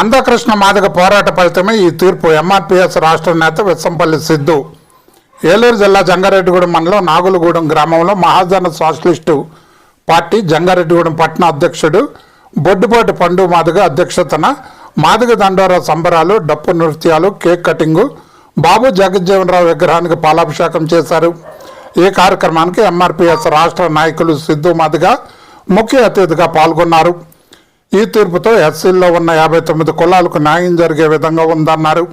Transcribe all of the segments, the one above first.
మందకృష్ణ మాదిగ పోరాట ఫలితమే ఈ తీర్పు. ఎంఆర్పిఎస్ రాష్ట్ర నేత విస్సంపల్లి సిద్ధు. ఏలూరు జిల్లా జంగారెడ్డిగూడెం మండలం నాగులగూడెం గ్రామంలో మహాజన సోషలిస్టు పార్టీ జంగారెడ్డిగూడెం పట్టణ అధ్యక్షుడు బొడ్డుపాటి పండు మాదిగ అధ్యక్షతన మాదిగ దండోరా సంబరాలు డప్పు నృత్యాలు కేక్ కటింగు బాబు జగజ్జీవనరావు విగ్రహానికి పాలాభిషేకం చేశారు. ఈ కార్యక్రమానికి ఎంఆర్పిఎస్ రాష్ట్ర నాయకులు సిద్ధు మాదిగ ముఖ్య అతిథిగా పాల్గొన్నారు. ఈ తీర్పుతో ఎస్సీల్లో ఉన్న యాభై తొమ్మిది కులాలకు న్యాయం జరిగే విధంగా ఉందన్నారు.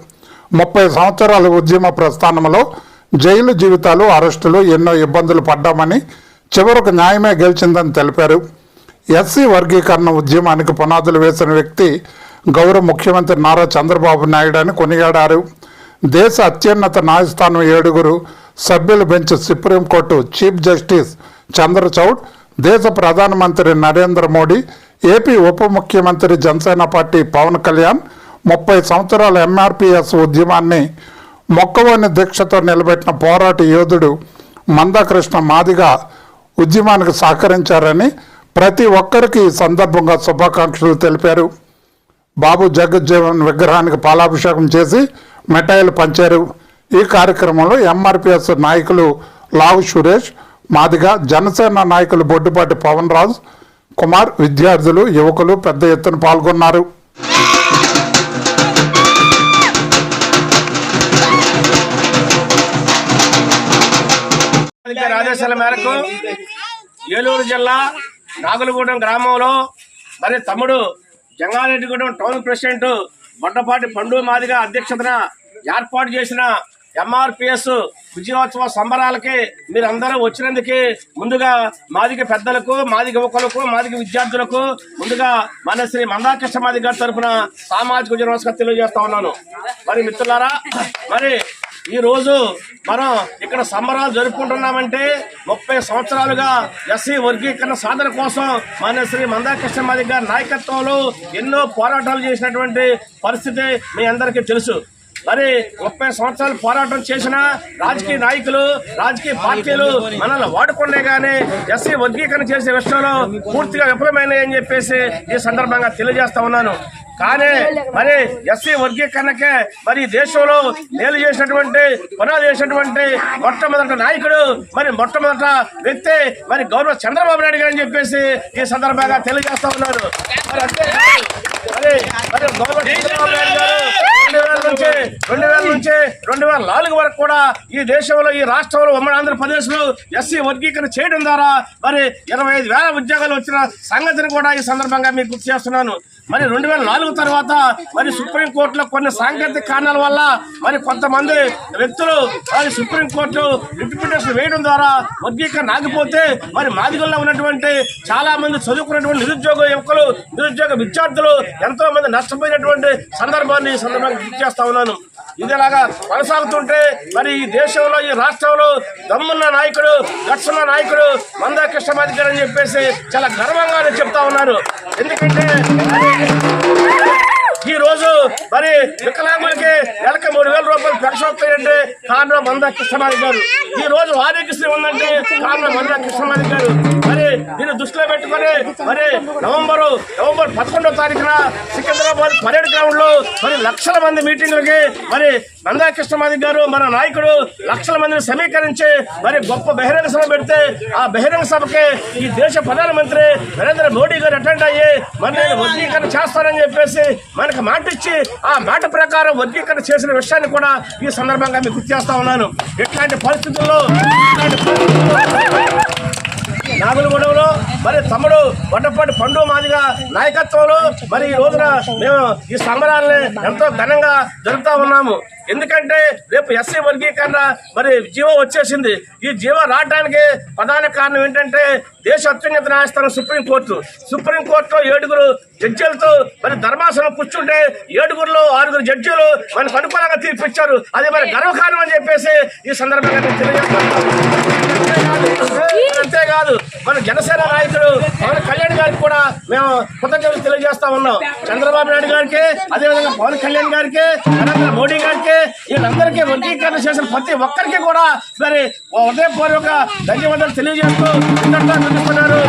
ముప్పై సంవత్సరాల ఉద్యమ ప్రస్థానంలో జైలు జీవితాలు అరెస్టులు ఎన్నో ఇబ్బందులు పడ్డామని చివరకు న్యాయమే గెలిచిందని తెలిపారు. ఎస్సీ వర్గీకరణ ఉద్యమానికి పునాదులు వేసిన వ్యక్తి గౌరవ ముఖ్యమంత్రి నారా చంద్రబాబు నాయుడు అని కొనియాడారు. దేశ అత్యున్నత న్యాయస్థానం ఏడుగురు సభ్యుల bench supreme court chief justice Chandrachud దేశ ప్రధానమంత్రి నరేంద్ర మోడీ ఏపీ ఉప ముఖ్యమంత్రి జనసేన పార్టీ పవన్ కళ్యాణ్ ముప్పై సంవత్సరాల ఎంఆర్పిఎస్ ఉద్యమాన్ని మొక్కవోని దీక్షతో నిలబెట్టిన పోరాట యోధుడు మందకృష్ణ మాదిగా ఉద్యమానికి సహకరించారని ప్రతి ఒక్కరికి ఈ సందర్భంగా శుభాకాంక్షలు తెలిపారు. బాబు జగజ్జీవన్ విగ్రహానికి పాలాభిషేకం చేసి మిఠాయిలు పంచారు. ఈ కార్యక్రమంలో ఎంఆర్పిఎస్ నాయకులు లావు సురేష్ మాదిగా జనసేన నాయకులు బొడ్డుపాటి పవన్ రాజ్ కుమార్ విద్యార్థులు యువకులు పెద్ద ఎత్తున పాల్గొన్నారు. ఆదేశాల మేరకు ఏలూరు జిల్లా నాగులగూడెం గ్రామంలో మరి తమ్ముడు జంగారెడ్డిగూడెం టౌన్ ప్రెసిడెంట్ బొడ్డపాటి పండు మాదిగ అధ్యక్షతన ఏర్పాటు చేసిన ఎంఆర్పిఎస్ విజయోత్సవ సంబరాలకి మీరందరూ వచ్చినందుకు ముందుగా మాదిగ పెద్దలకు మాదిగ యువకులకు మాదిగ విద్యార్థులకు ముందుగా మన శ్రీ మందాకృష్ణ మాదిగ గారి తరఫున సామాజిక ఉద్యమ నమస్కారం తెలియజేస్తా ఉన్నాను. మరి మిత్రులారా మరి ఈ రోజు మనం ఇక్కడ సంబరాలు జరుపుకుంటున్నామంటే ముప్పై సంవత్సరాలుగా ఎస్సీ వర్గీకరణ సాధన కోసం మన శ్రీ మందాకృష్ణ మాదిగ గారి నాయకత్వంలో ఎన్నో పోరాటాలు చేసినటువంటి పరిస్థితి మీ అందరికీ తెలుసు. మరి ముప్పై సంవత్సరాలు పోరాటం చేసిన రాజకీయ నాయకులు రాజకీయ పార్టీలు మనల్ని వాడుకునే గానీ ఎస్సీ వర్గీకరణ చేసే విషయంలో పూర్తిగా విఫలమైనాయని చెప్పేసి ఈ సందర్భంగా తెలియజేస్తా ఉన్నాను. కానీ మరి ఎస్సీ వర్గీకరణకే మరి దేశంలో మేలు చేసినటువంటి పునాది చేసినటువంటి మొట్టమొదటి నాయకుడు మరి మొట్టమొదట వ్యక్తి మరి గౌరవ చంద్రబాబు నాయుడు గారు అని చెప్పేసి ఈ సందర్భంగా తెలియజేస్తా ఉన్నారు మరి అంటే మరి మరి గౌరవ చంద్రబాబు నాయుడు గారు నుంచి రెండు వేల నుంచి రెండు వేల నాలుగు వరకు కూడా ఈ దేశంలో ఈ రాష్ట్రంలో ఉమ్మడి ఆంధ్రప్రదేశ్లో ఎస్సీ వర్గీకరణ చేయడం ద్వారా మరి ఇరవై ఐదు వేల ఉద్యోగాలు వచ్చిన సంగతిని కూడా ఈ సందర్భంగా మీకు గుర్తు చేస్తున్నాను. మరి రెండు వేల నాలుగు తర్వాత మరి సుప్రీంకోర్టులో కొన్ని సాంకేతిక కారణాల వల్ల మరి కొంతమంది వ్యక్తులు మరి సుప్రీంకోర్టు రిప్రిటేషన్ వేయడం ద్వారా వర్గీకరణ ఆగిపోతే మరి మాదిగల్లో ఉన్నటువంటి చాలా మంది చదువుకున్నటువంటి నిరుద్యోగ యువకులు నిరుద్యోగ విద్యార్థులు ఎంతో మంది నష్టపోయినటువంటి సందర్భాన్ని ఈ సందర్భంగా గుర్తు చేస్తా ఉన్నాను. ఇదిలాగా కొనసాగుతుంటే మరి ఈ దేశంలో ఈ రాష్ట్రంలో దమ్మున్న నాయకుడు దర్శన నాయకుడు మందా కృష్ణమాది అని చెప్పేసి చాలా గర్వంగా చెప్తా ఉన్నారు ఎందుకంటే ఈ రోజు మరి వికలాంగులకి నెలకి మూడు వేల రూపాయలు పెన్షన్ వస్తాయంటే కారణం మందా కృష్ణమాది గారు. ఈ రోజు ఆరోగ్యశ్రీ ఉందంటే కారణం మందా కృష్ణమాది గారు. మరి దీన్ని దృష్టిలో పెట్టుకొని మరి నవంబర్ నవంబర్ పదకొండవ తారీఖున సికింద్రాబాద్ పరేడ్ గ్రౌండ్లో మరి లక్షల మంది మీటింగ్లకి మరి మందా కృష్ణమాది గారు మన నాయకుడు లక్షల మందిని సమీకరించి మరి గొప్ప బహిరంగ సభ పెడితే ఆ బహిరంగ సభకి ఈ దేశ ప్రధానమంత్రి నరేంద్ర మోడీ గారు అటెండ్ అయ్యి మరి నేను వర్గీకరణ చేస్తానని చెప్పేసి మనకు మాట ఇచ్చి ఆ మాట ప్రకారం వర్గీకరణ చేసిన విషయాన్ని కూడా ఈ సందర్భంగా మీకు చేస్తా ఉన్నాను. ఇట్లాంటి పరిస్థితుల్లో ఇట్లాంటి నాగులగూడెంలో మరి తమ్ముడు వడ్డపాటి పండు మాదిగా నాయకత్వంలో మరి ఈ రోజున మేము ఈ సంబరాలని ఎంతో ఘనంగా జరుపుతా ఉన్నాము. ఎందుకంటే రేపు ఎస్సీ వర్గీకరణ మరి జీవో వచ్చేసింది. ఈ జీవో రావడానికి ప్రధాన కారణం ఏంటంటే దేశ అత్యున్నత న్యాయస్థానం సుప్రీంకోర్టు సుప్రీంకోర్టులో ఏడుగురు జడ్జీలతో మరి ధర్మాసనం కూర్చుంటే ఏడుగురులో ఆరుగురు జడ్జీలు మనకు అనుకూలంగా తీర్పు ఇచ్చారు అది మరి గర్వకారణం అని చెప్పేసి ఈ సందర్భంగా తెలియజేస్తాను తెలియజేస్తాను అంతేకాదు. మన జనసేన నాయకుడు పవన్ కళ్యాణ్ గారికి కూడా మేము కృతజ్ఞతలు తెలియజేస్తా ఉన్నాం. చంద్రబాబు నాయుడు గారికి అదేవిధంగా పవన్ కళ్యాణ్ గారికి నరేంద్ర మోడీ గారికి వీళ్ళందరికీ వర్గీకరణ చేసిన ప్రతి ఒక్కరికి కూడా మరి హృదయపూర్వక ధన్యవాదాలు తెలియజేస్తూ చూపిస్తున్నారు